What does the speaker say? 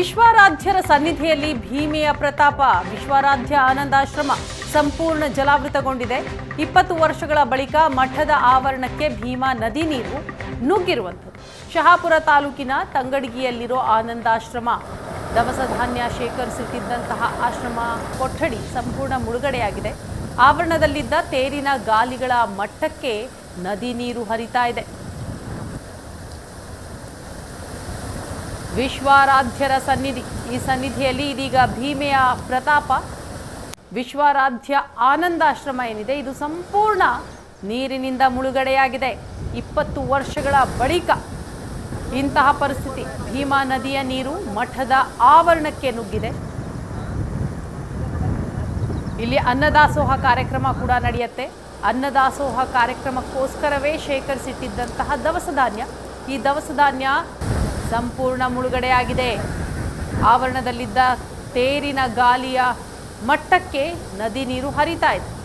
ವಿಶ್ವಾರಾಧ್ಯರ ಸನ್ನಿಧಿಯಲ್ಲಿ ಭೀಮೆಯ ಪ್ರತಾಪ, ವಿಶ್ವಾರಾಧ್ಯ ಆನಂದಾಶ್ರಮ ಸಂಪೂರ್ಣ ಜಲಾವೃತಗೊಂಡಿದೆ. ಇಪ್ಪತ್ತು ವರ್ಷಗಳ ಬಳಿಕ ಮಠದ ಆವರಣಕ್ಕೆ ಭೀಮಾ ನದಿ ನೀರು ನುಗ್ಗಿರುವಂಥದ್ದು. ಶಹಾಪುರ ತಾಲೂಕಿನ ತಂಗಡಗಿಯಲ್ಲಿರೋ ಆನಂದಾಶ್ರಮ ದವಸ ಧಾನ್ಯ ಶೇಖರಿಸುತ್ತಿದ್ದಂತಹ ಆಶ್ರಮ ಕೊಠಡಿ ಸಂಪೂರ್ಣ ಮುಳುಗಡೆಯಾಗಿದೆ. ಆವರಣದಲ್ಲಿದ್ದ ತೇರಿನ ಗಾಲಿಗಳ ಮಟ್ಟಕ್ಕೆ ನದಿ ನೀರು ಹರಿತಾ ಇದೆ. ವಿಶ್ವಾರಾಧ್ಯರ ಸನ್ನಿಧಿ, ಈ ಸನ್ನಿಧಿಯಲ್ಲಿ ಇದೀಗ ಭೀಮೆಯ ಪ್ರತಾಪ, ವಿಶ್ವಾರಾಧ್ಯ ಆನಂದಾಶ್ರಮ ಏನಿದೆ, ಇದು ಸಂಪೂರ್ಣ ನೀರಿನಿಂದ ಮುಳುಗಡೆಯಾಗಿದೆ. ಇಪ್ಪತ್ತು ವರ್ಷಗಳ ಬಳಿಕ ಇಂತಹ ಪರಿಸ್ಥಿತಿ, ಭೀಮಾ ನದಿಯ ನೀರು ಮಠದ ಆವರಣಕ್ಕೆ ನುಗ್ಗಿದೆ. ಇಲ್ಲಿ ಅನ್ನದಾಸೋಹ ಕಾರ್ಯಕ್ರಮ ಕೂಡ ನಡೆಯುತ್ತೆ. ಅನ್ನದಾಸೋಹ ಕಾರ್ಯಕ್ರಮಕ್ಕೋಸ್ಕರವೇ ಶೇಖರಿಸಿಟ್ಟಿದ್ದಂತಹ ದವಸ ಧಾನ್ಯ. ಈ ದವಸ ಧಾನ್ಯ ಸಂಪೂರ್ಣ ಮುಳುಗಡೆಯಾಗಿದೆ. ಆವರಣದಲ್ಲಿದ್ದ ತೇರಿನ ಗಾಲಿಯ ಮಟ್ಟಕ್ಕೆ ನದಿ ನೀರು ಹರಿತಾ ಇದೆ.